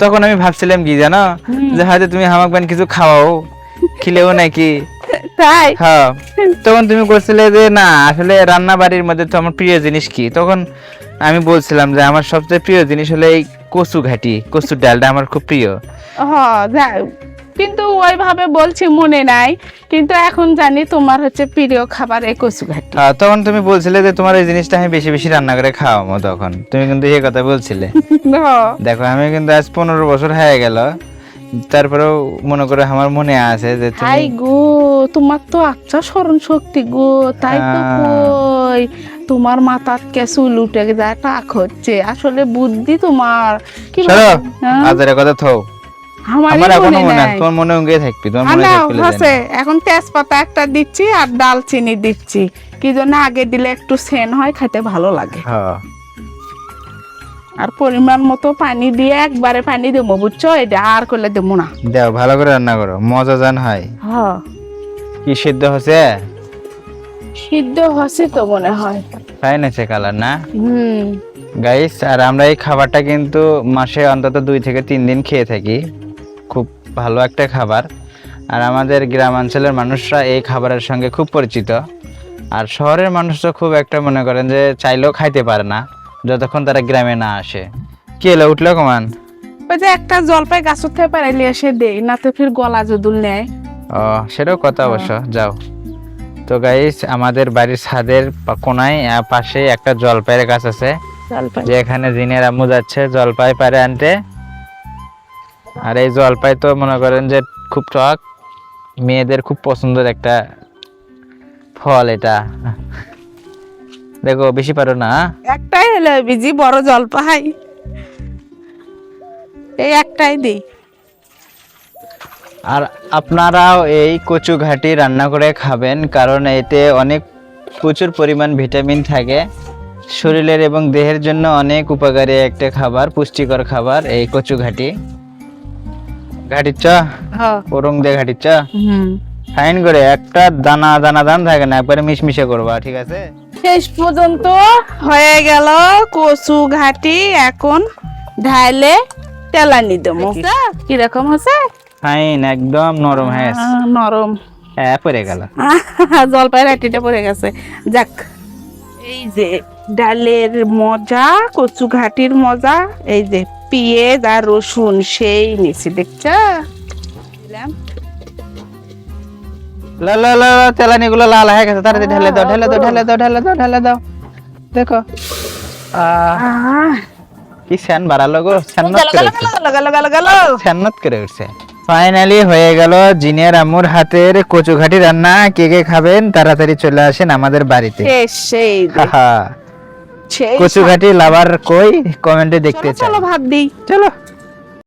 তখন আমি ভাবছিলাম কি জানো? যে হয়তো তুমি হামাক বান কিছু খাওয়াও। খিলেও নাকি? তাই? হ্যাঁ। তখন তুমি বলছিলে যে না আসলে রান্না বাড়ির মধ্যে তো আমার প্রিয় জিনিস কি? তখন আমি বলছিলাম যে আমার সবচেয়ে প্রিয় জিনিস হলো এই কচু ঘাটি কচুর ডালটা আমার খুব প্রিয়। কিন্তু ওইভাবে বলছি মনে নাই। কিন্তু এখন জানি তোমার হচ্ছে প্রিয় খাবার এই কচু ঘাটি হ্যাঁ, তখন তুমি বলছিলে যে তোমার এই জিনিসটা আমি বেশি বেশি রান্না করে খাওয়াবো তখন। তুমি কিন্তু এই কথা বলছিলে। দেখো আমি কিন্তু আজ পনেরো বছর হয়ে গেল। তারপরেও মনে করে আমার মনে আছে যে তুমি হাই গো তোমার তো আচ্ছা স্মরণ শক্তি গো তাই তো কই? তোমার মাথার কে লুটে যায় টাক হচ্ছে। আসলে বুদ্ধি তোমার। কি? হ্যাঁ? কথা থও আমার এখনও মনে মনে আছে তোমার মনে উঙ্গে থাকবি তোমার আর মনে নাও, থাকলে এখন তেজপাতা একটা দিচ্ছি আর দালচিনি দিচ্ছি। কি জন্য আগে দিলে একটু সেন হয় খেতে ভালো লাগে। আর পরিমাণ মতো পানি দিয়ে একবারে পানি দেবো বুঝছ? এটা আর করলে দেবো না। দাও ভালো করে রান্না করো মজা জান হয়। হ্যাঁ। কি সিদ্ধ হচ্ছে সিদ্ধ হচ্ছে তো মনে হয়। ফাইন আছে কালার না? হুম। গাইস আর আমরা এই খাবারটা কিন্তু মাসে অন্তত দুই থেকে তিন দিন খেয়ে থাকি। ভালো একটা খাবার। আর আমাদের গ্রামাঞ্চলের মানুষরা এই খাবারের সঙ্গে খুব পরিচিত। আর শহরের মানুষরা খুব একটা মনে করেন যে চাইলেও খাইতে পারে না যতক্ষণ তারা গ্রামে না আসে। কি এলো উঠল কমান? ওই যে একটা জলপাই গাছ থেকে পারাইলে এসে দেই না তো ফির গলা যদুল নেয়। ও সেটাও কথা অবশ্য যাও। তো গাইস আমাদের বাড়ির ছাদের কোনায় পাশে একটা জলপাইয়ের গাছ আছে। জলপাই। যে এখানে জিনের আম্মু যাচ্ছে জলপাই পারে আনতে। আর এই জলপাই তো মনে করেন যে খুব টক। মেয়েদের খুব পছন্দের একটা ফল এটা। দেখো বেশি পারো না একটাই হলো বিজি বড় জলপাই। এই একটাই দিই। আর আপনারাও এই কচু ঘাটি রান্না করে খাবেন কারণ এতে অনেক প্রচুর পরিমাণ ভিটামিন থাকে। শরীরের এবং দেহের জন্য অনেক উপকারী একটা খাবার পুষ্টিকর খাবার এই কচু ঘাটি। হ্যাঁ ওরং দিয়ে হুম। ফাইন করে একটা দানা দানা দান থাকে না একবারে মিশমিশে করবা ঠিক আছে? শেষ পর্যন্ত হয়ে গেল কচু ঘাটি এখন ঢাইলে তেলানি দেবো। কীরকম হচ্ছে ফাইন একদম নরম হ্যাঁ নরম। হ্যাঁ পড়ে গেল। জলপাই রাটিটা পড়ে গেছে। যাক এই যে ডালের মজা কচু ঘাটির মজা এই যে পেঁয়াজ আর রসুন সেই নিচে দেখছ? দিলাম। লা লা লা লা, তেলানি গুলো লাল হয়ে গেছে তাড়াতাড়ি ঢেলে দাও ঢেলে দাও ঢেলে দাও ঢেলে দাও ঢেলে দাও। দেখো। কি স্যান বাড়ালো গো স্যান্নত করে। স্যান্নত করে উঠছে। ফাইনালি হয়ে গেল জিনের আম্মুর হাতের কচু ঘাটি রান্না। কে কে খাবেন? তাড়াতাড়ি চলে আসেন আমাদের বাড়িতে। সেই যে, হাহা, সেই কচু ঘাটি লাভার কই? কমেন্টে দেখতে চাই চলো ভাত দিই চলো।